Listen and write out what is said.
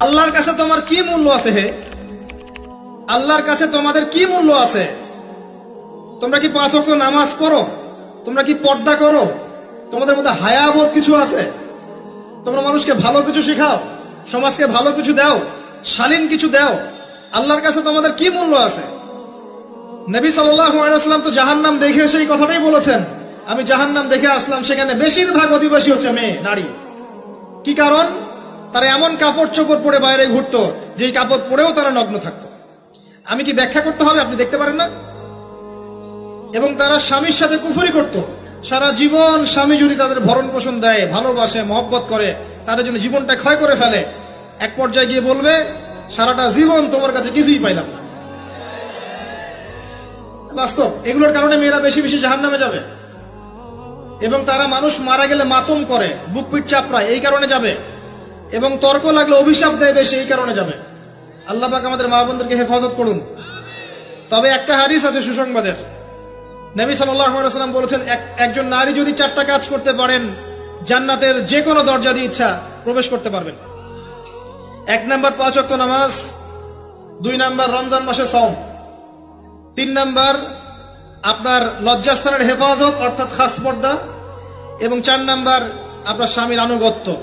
আল্লাহর কাছে তোমার কি মূল্য আছে হে? আল্লাহর কাছে তোমাদের কি মূল্য আছে? তোমরা কি পাঁচ ওয়াক্ত নামাজ পড়ো? তোমরা কি পর্দা করো? তোমাদের মধ্যে হায়াবোধ কিছু আছে? তোমরা মানুষকে ভালো কিছু শেখাও, সমাজকে ভালো কিছু দাও, শালীন কিছু দাও। আল্লাহর কাছে তোমাদের কি মূল্য আছে? নবী সাল্লাম তো জাহান্নাম দেখে সেই কথাটাই বলেছেন। আমি জাহান্নাম দেখে আসলাম, সেখানে বেশিরভাগ অধিবাসী হচ্ছে মেয়ে, নারী। কি কারণ? তারা এমন কাপড় চোপড় পরে বাইরে ঘুরতো যে কাপড় পরেও তারা নগ্ন থাকতো। আমি কি ব্যাখ্যা করতে হবে? আপনি দেখতে পারেন না? এবং তারা স্বামীর সাথে কুফুরি করত। সারা জীবন স্বামী যদি তাদের ভরণ পোষণ দেয়, ভালোবাসে, মহব্বত করে, তাদের জন্য জীবনটা ক্ষয় করে ফেলে, এক পর্যায়ে গিয়ে বলবে, সারাটা জীবন তোমার কাছে কিছুই পাইলাম না। বাস্তব, এগুলোর কারণে মেয়েরা বেশি বেশি জাহান নামে যাবে। এবং তারা মানুষ মারা গেলে মাতম করে, বুক পিট চাপড়ায়, এই কারণে যাবে। এবং তর্ক লাগলে অভিশাপ দেয় বেশি, এই কারণে যাবে। আল্লাহ পাক আমাদের মা বোনদেরকে হেফাজত করুন। তবে একটা হাদিস আছে সুসংবাদের। নবী সাল্লাম বলেছেন, এক- একজন নারী যদি চারটা কাজ করতে পারেন, জান্নাতের যে কোনো দরজা দিয়ে ইচ্ছা প্রবেশ করতে পারবেন। এক নাম্বার পাঁচ ওয়াক্ত নামাজ, দুই নাম্বার রমজান মাসে সম তিন নাম্বার আপনার লজ্জাস্থানের হেফাজত, অর্থাৎ খাস পর্দা, এবং চার নাম্বার আপনার স্বামীর আনুগত্য।